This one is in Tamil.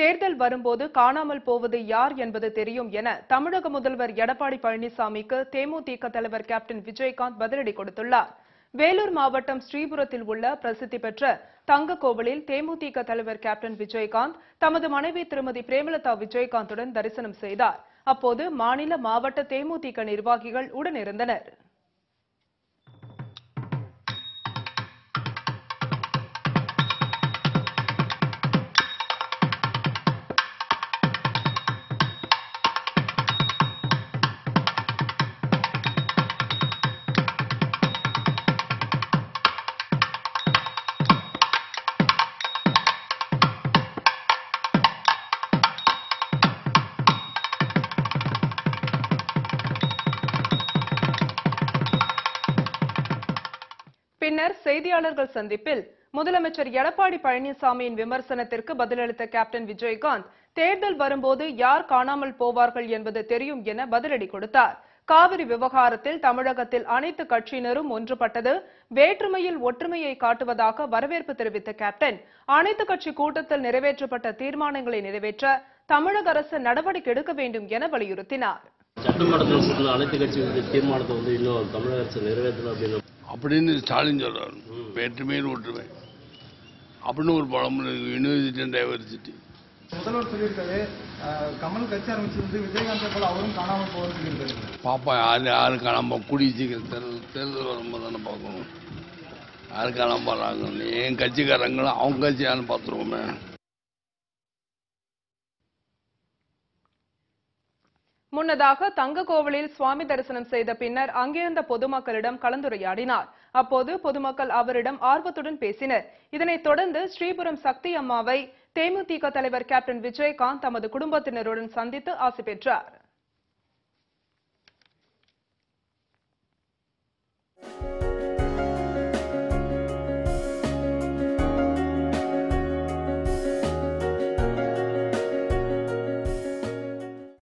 தேர்தல் வரும்போது காணாமல் போவது யார் என்பது தெரியும் என தமிழக முதல்வர் எடப்பாடி பழனிசாமிக்கு தேமுதிக தலைவர் கேப்டன் விஜயகாந்த் பதிலடி கொடுத்துள்ளார். வேலூர் மாவட்டம் ஸ்ரீபுரத்தில் உள்ள பிரசித்தி பெற்ற தங்க கோவிலில் தேமுதிக தலைவர் கேப்டன் விஜயகாந்த் தமது மனைவி திருமதி பிரேமலதா விஜயகாந்துடன் தரிசனம் செய்தார். அப்போது மாநில மாவட்ட தேமுதிக நிர்வாகிகள் உடனிருந்தனர். பின்னர் செய்தியாளர்கள் சந்திப்பில் முதலமைச்சர் எடப்பாடி பழனிசாமியின் விமர்சனத்திற்கு பதிலளித்த கேப்டன் விஜயகாந்த் தேர்தல் வரும்போது யார் காணாமல் போவார்கள் என்பது தெரியும் என பதிலடி கொடுத்தார். காவிரி விவகாரத்தில் தமிழகத்தில் அனைத்து கட்சியினரும் ஒன்றுபட்டது. வேற்றுமையில் ஒற்றுமையை காட்டுவதாக வரவேற்பு தெரிவித்த கேப்டன் அனைத்து கட்சி கூட்டத்தில் நிறைவேற்றப்பட்ட தீர்மானங்களை நிறைவேற்ற தமிழக அரசு நடவடிக்கை எடுக்க வேண்டும் என வலியுறுத்தினார். சட்டமன்றத்தில் அனைத்து கட்சி தீர்மானத்தை வந்து இன்னும் தமிழக அரசு நிறைவேற்றணும் அப்படின்னு அப்படின்னு ஸ்டாலின் சொல்றாரு. வேற்றுமையில் ஒற்றுமை அப்படின்னு ஒரு இருக்கு. யூனிவர்சிட்டி அண்ட் டைவர்சிட்டி முதல்வர் சொல்லியிருக்காரு கமல் கட்சி ஆரம்பிச்சிருந்து விஜயகாந்தை போல அவரும் போவார்னு சொல்லியிருக்காரு பாப்பா யாரு யாரு காணாம கூடிய சீக்கிரம் தேர்தல் தேர்தல் வரும்போது தானே பார்க்கணும். யாரு காணாம போறாங்க என் கட்சிக்காரங்களும் அவங்க கட்சி யாருன்னு பார்த்துருவோமே. முன்னதாக தங்க கோவிலில் சுவாமி தரிசனம் செய்த பின்னர் அங்கிருந்த பொதுமக்களிடம் கலந்துரையாடினார். அப்போது பொதுமக்கள் அவரிடம் ஆர்வத்துடன் பேசினர். இதனைத் தொடர்ந்து ஸ்ரீபுரம் சக்தி அம்மாவை தேமுதிக தலைவர் கேப்டன் விஜயகாந்த் தமது குடும்பத்தினருடன் சந்தித்து ஆசி பெற்றார்.